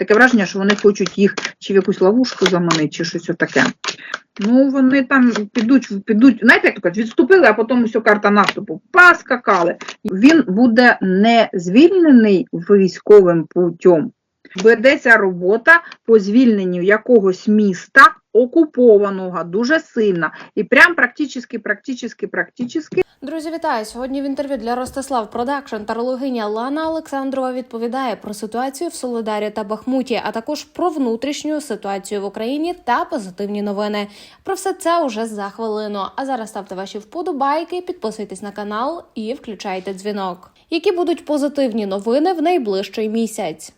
Таке враження, що вони хочуть їх чи в якусь ловушку заманити, чи щось отаке. Ну, вони там підуть, підуть, знаєте, як то кажуть, відступили, а потім усе карта наступу. Поскакали. Він буде не звільнений військовим путем. Ведеться робота по звільненню якогось міста окупованого дуже сильно. І прям практично, практично, практично Друзі, вітаю! Сьогодні в інтерв'ю для Ростислав Продакшн тарологиня Лана Олександрова відповідає про ситуацію в Солидарі та Бахмуті, а також про внутрішню ситуацію в Україні та позитивні новини. Про все це уже за хвилину. А зараз ставте ваші вподобайки, підписуйтесь на канал і включайте дзвінок. Які будуть позитивні новини в найближчий місяць?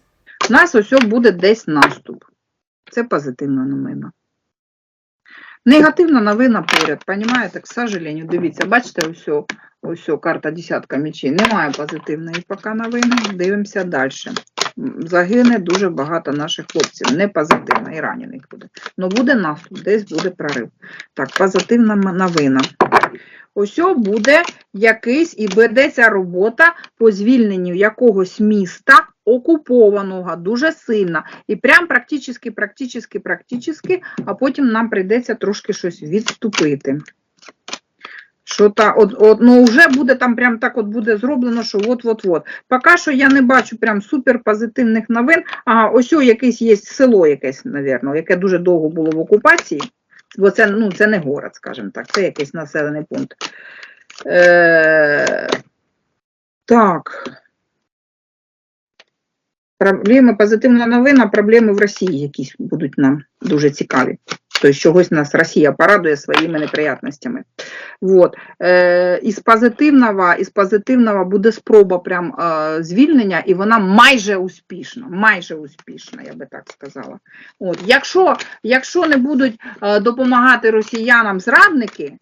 У нас ось буде десь наступ. Це позитивна новина. Негативна новина поряд, понімаєте, к сожалению, дивіться, бачите, ось, ось карта десятка мечей. Немає позитивної поки новини. Дивимося далі. Загине дуже багато наших хлопців. Не позитивно, і ранених буде. Ну буде наступ, десь буде прорив. Так, позитивна новина. Ось буде якийсь і ведеться робота по звільненню якогось міста окупованого дуже сильно. І прям практично, практично, практично, а потім нам прийдеться трошки щось відступити. Що та, от, от, ну вже буде там прям так от буде зроблено, що от-от-от. Поки що я не бачу прям супер позитивних новин. А ось якесь є село якесь, мабуть, яке дуже довго було в окупації. Бо це, ну, це не город, скажімо так, це якийсь населений пункт. Е, Так. Проблеми, позитивна новина, проблеми в Росії якісь будуть нам дуже цікаві. Тобто чогось нас Росія порадує своїми неприятностями. Вот. Е, із позитивного, із позитивного буде спроба прям е, звільнення, і вона майже успішна. Майже успішна, я би так сказала. От. Якщо, якщо не будуть е, допомагати росіянам зрадники,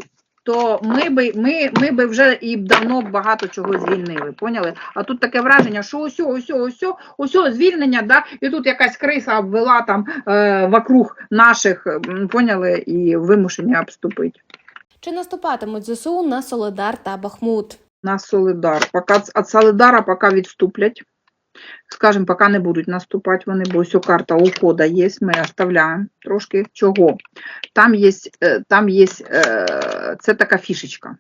то ми би, ми, ми би вже і давно багато чого звільнили. Поняли? А тут таке враження, що ось, ось, ось, ось звільнення, да? і тут якась криса обвела там е, вокруг наших, поняли, і вимушені обступити. Чи наступатимуть ЗСУ на Солидар та Бахмут? На Солидар. Поки від Солидара поки відступлять. Скажем, поки не будуть наступати вони, бо ось карта ухода є, ми оставляємо трошки чого. Там є, е, там є е, це така фішечка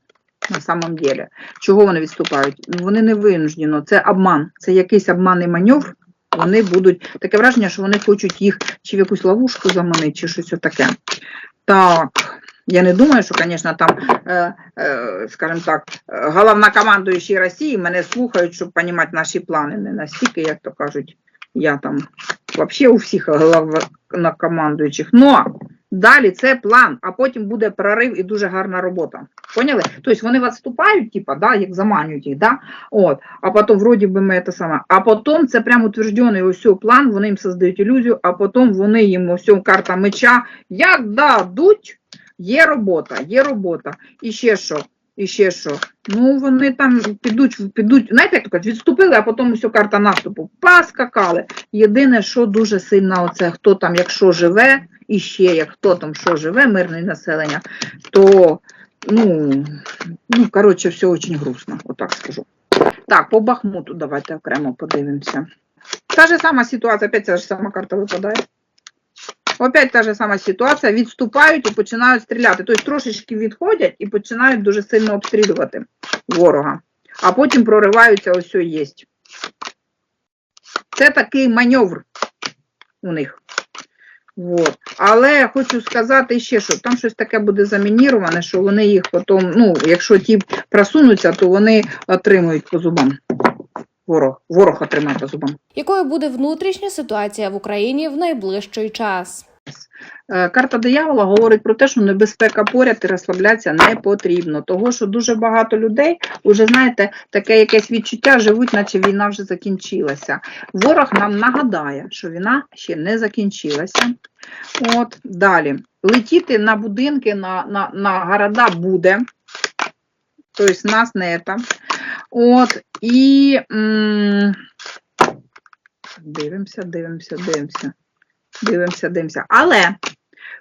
на самом деле. Чого вони відступають? Ну, Вони не винуждено, це обман, це якийсь обманний маневр. Вони будуть таке враження, що вони хочуть їх чи в якусь ловушку заманити, чи щось таке. Так, я не думаю, що, звісно, там, е, е, скажімо так, головнокомандуючі Росії мене слухають, щоб розуміти наші плани. Не настільки, як то кажуть, я там взагалі у всіх головнокомандуючих. Но далі це план, а потім буде прорив і дуже гарна робота. Поняли? Тобто вони відступають, типа, да, як заманюють їх, да? От, а потім вроді би ми це саме. А потім це прямо утверджений ось план, вони їм создають ілюзію, а потім вони їм ось карта меча, як дадуть, є робота, є робота. І ще що? І ще що? Ну, вони там підуть, підуть, знаєте, як то кажуть, відступили, а потім усе карта наступу. Поскакали. Єдине, що дуже сильно, оце хто там, якщо живе, і ще як хто там що живе, мирне населення, то, ну, ну коротше, все дуже грустно, отак скажу. Так, по Бахмуту давайте окремо подивимося. Та ж сама ситуація, опять ця ж сама карта випадає. Опять та ж сама ситуація, відступають і починають стріляти. Тобто трошечки відходять і починають дуже сильно обстрілювати ворога. А потім прориваються, ось є. Це такий маневр у них. Вот. Але хочу сказати ще, що там щось таке буде замініроване, що вони їх потім, ну, якщо ті просунуться, то вони отримують по зубам. Ворог, ворог отримає по зубам. Якою буде внутрішня ситуація в Україні в найближчий час? Е, Карта диявола говорить про те, що небезпека поряд і розслаблятися не потрібно. Того, що дуже багато людей, вже знаєте, таке якесь відчуття живуть, наче війна вже закінчилася. Ворог нам нагадає, що війна ще не закінчилася. От далі. Летіти на будинки, на, на, на города буде. Тобто нас не там. От, і м дивимося, дивимося, дивимося. Дивимося, дивимося. Але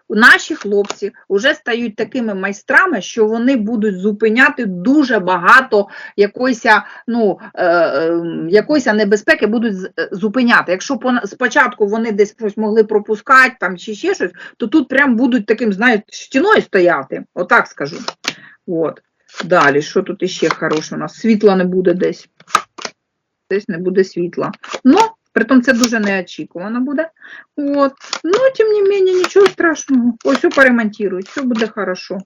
наші хлопці вже стають такими майстрами, що вони будуть зупиняти дуже багато якоїсь, ну, е, е, небезпеки будуть е, зупиняти. Якщо спочатку вони десь щось могли пропускати там, чи ще щось, то тут прям будуть таким, знаєте, стіною стояти, отак скажу. От. Далі, що тут іще хороше у нас? Світла не буде десь. Десь не буде світла. Ну, притом це дуже неочікувано буде. От. Ну, тим не менее, нічого страшного. Ось все поремонтують, все буде хорошо.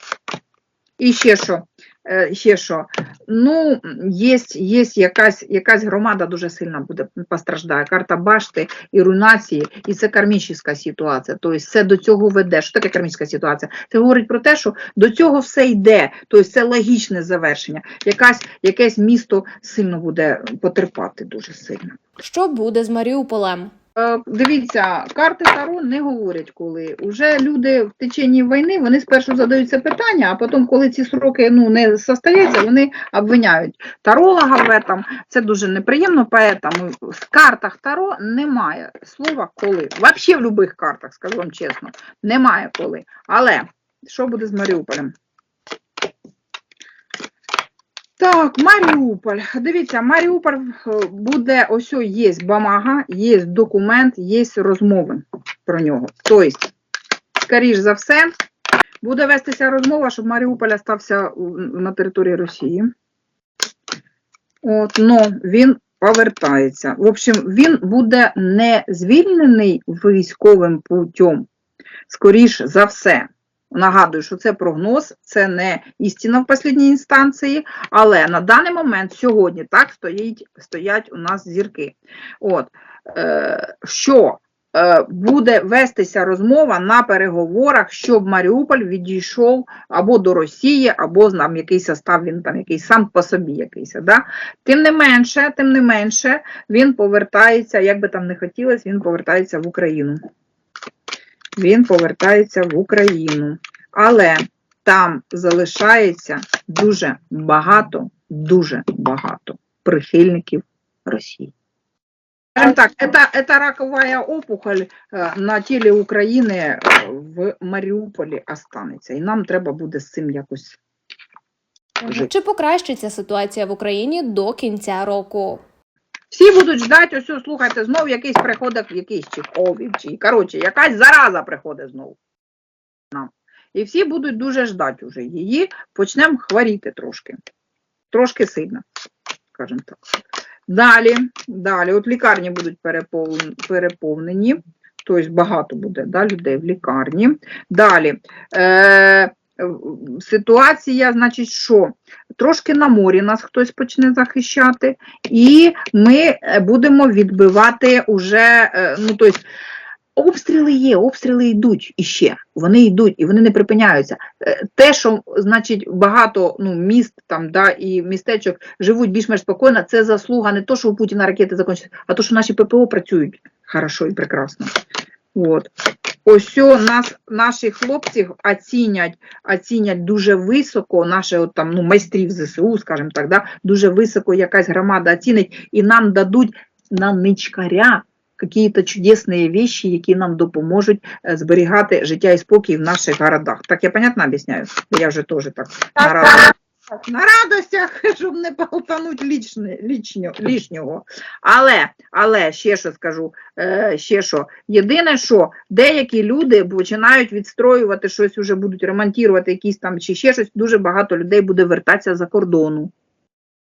І ще що? Е, ще що? Ну, є, є якась, якась громада дуже сильно буде постраждає. Карта башти і руйнації, і це кармічна ситуація. Тобто це до цього веде. Що таке кармічна ситуація? Це говорить про те, що до цього все йде. Тобто це логічне завершення. Якась, якесь місто сильно буде потерпати дуже сильно. Що буде з Маріуполем? Е, Дивіться, карти Таро не говорять коли. Уже люди в течение війни вони спершу задають це питання, а потім, коли ці сроки ну, не состояться, вони обвиняють таролога в этом. Це дуже неприємно, поэтому в картах Таро немає слова коли. Взагалі в будь-яких картах, скажу вам чесно, немає коли. Але що буде з Маріуполем? Так, Маріуполь. Дивіться, Маріуполь е, буде, ось є бумага, є документ, є розмови про нього. Тобто, скоріш за все, буде вестися розмова, щоб Маріуполь стався на території Росії. От, но він повертається. В общем, він буде не звільнений військовим путем, скоріш за все. Нагадую, що це прогноз, це не істина в останній інстанції, але на даний момент сьогодні так стоїть, стоять у нас зірки. От, е, що е, буде вестися розмова на переговорах, щоб Маріуполь відійшов або до Росії, або нам якийсь состав, він там якийсь сам по собі якийсь. Да? Тим не менше, тим не менше, він повертається, як би там не хотілося, він повертається в Україну. Він повертається в Україну. Але там залишається дуже багато, дуже багато прихильників Росії. Скажем так, это, это опухоль е, на тілі України е, в Маріуполі останеться. І нам треба буде з цим якось жити. Чи покращиться ситуація в Україні до кінця року? Всі будуть ждати, ось, слухайте, знов якийсь приходить, якийсь чи чи коротше, якась зараза приходить знову. І всі будуть дуже ждати вже її, почнемо хворіти трошки. Трошки сильно, скажімо так. Далі, далі, от лікарні будуть переповнені, тобто багато буде да, людей в лікарні. Далі. Е, ситуація, значить, що? Трошки на морі нас хтось почне захищати, і ми е, будемо відбивати уже, е, ну, тобто, обстріли є, обстріли йдуть іще, вони йдуть і вони не припиняються. Е, Те, що, значить, багато ну, міст там, да, і містечок живуть більш-менш спокійно, це заслуга не то, що у Путіна ракети закінчаться, а то, що наші ППО працюють хорошо і прекрасно. От. Ось нас, наші хлопці оцінять, оцінять дуже високо, наші от там, ну, майстрів ЗСУ, скажімо так, да, дуже високо якась громада оцінить, і нам дадуть на ничкаря якісь чудесні вещи, які нам допоможуть е, зберігати життя і спокій в наших городах. Так я понятно об'ясняю? Я вже теж так на радостях, на радостях, щоб не полтануть лічне, лічньо, лишнього. Але, але ще що скажу, е, ще що. Єдине, що деякі люди починають відстроювати щось, уже будуть ремонтувати якісь там чи ще щось, дуже багато людей буде вертатися за кордону.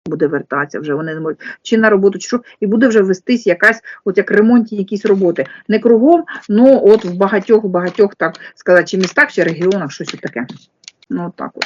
Буде вертатися вже, вони не можуть чи на роботу, чи що, і буде вже вестись якась, от як ремонтні якісь роботи. Не кругом, ну от в багатьох, багатьох, так сказати, чи містах, чи регіонах щось таке. Ну, так от.